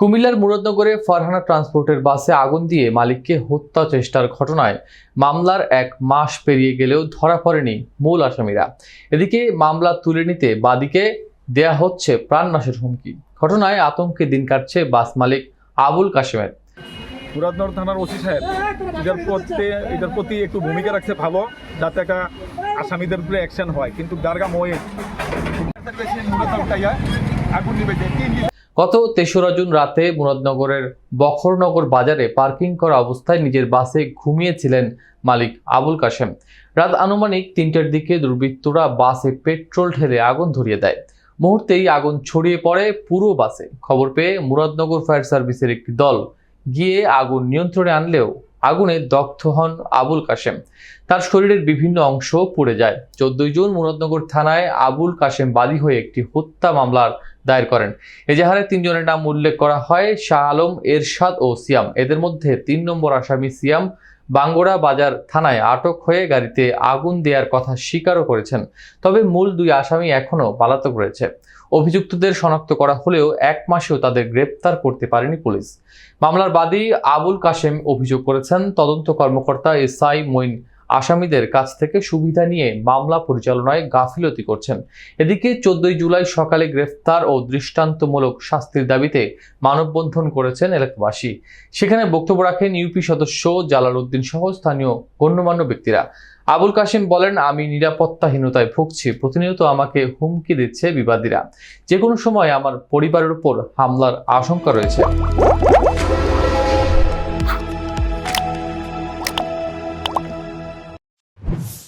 কুমিল্লার মুরাদনগরে ফারহানা ট্রান্সপোর্টের বাসে আগুন দিয়ে মালিককে হত্যা চেষ্টার ঘটনায় মামলার এক মাস পেরিয়ে গেলেও ধরা পড়েনি মূল আসামিরা। এদিকে মামলা তুলে নিতে বাদীকে দেয়া হচ্ছে প্রাণনাশের হুমকি। ঘটনায় আতঙ্কে দিন কাটছে বাস মালিক আবুল কাশেমের। মুরাদনগর থানার ওসি সাহেব এটার প্রতি এটার প্রতি একটু ভূমিকা রাখছে ভালো, যাতে একটা আসামিদের উপরে অ্যাকশন হয়। কিন্তু দারগা মোয়ে আগুন গত তেসরা জুন রাতে মুরাদনগরের বখরনগর বাজারে পার্কিং করা অবস্থায় নিজের বাসে ঘুমিয়েছিলেন মালিক আবুল কাশেম। রাত আনুমানিক তিনটার দিকে দুর্বৃত্তরা বাসে পেট্রোল ঢেলে আগুন ধরিয়ে দেয়। মুহূর্তেই আগুন ছড়িয়ে পড়ে পুরো বাসে। খবর পেয়ে মুরাদনগর ফায়ার সার্ভিসের একটি দল গিয়ে আগুন নিয়ন্ত্রণে আনলেও আগুনে দগ্ধ হন আবুল কাশেম। তার শরীরের বিভিন্ন অংশ পুড়ে যায়। চোদ্দই জুন মুরাদনগর থানায় আবুল কাশেম বাদী হয়ে একটি হত্যা মামলার দায়ের করেন। এজাহারে তিনজনের নাম উল্লেখ করা হয় শাহ আলম, এরশাদ ও সিয়াম। এদের মধ্যে তিন নম্বর আসামি সিয়াম বাঙ্গোড়া বাজার থানায় আটক হয়ে গাড়িতে আগুন দেওয়ার কথা স্বীকারও করেছেন। তবে মূল দুই আসামি এখনও পালাতক রয়েছে। অভিযুক্তদের শনাক্ত করা হলেও এক মাসেও তাদের গ্রেপ্তার করতে পারেনি পুলিশ। মামলার বাদী আবুল কাশেম অভিযোগ করেছেন। তদন্ত কর্মকর্তা এসআই মইন আসামিদের কাছ থেকে সুবিধা নিয়ে মামলা পরিচালনায় গাফিলতি করছেন। এদিকে চোদ্দই জুলাই সকালে গ্রেফতার ও দৃষ্টান্তমূলক শাস্তির দাবিতে মানববন্ধন করেছেন এলাকাবাসী। সেখানে বক্তব্য রাখেন ইউপি সদস্য জালাল উদ্দিন সহ স্থানীয় গণ্যমান্য ব্যক্তিরা। আবুল কাশিম বলেন, আমি নিরাপত্তাহীনতায় ভুগছি। প্রতিনিয়ত আমাকে হুমকি দিচ্ছে বিবাদীরা। যে কোনো সময় আমার পরিবারের উপর হামলার আশঙ্কা রয়েছে।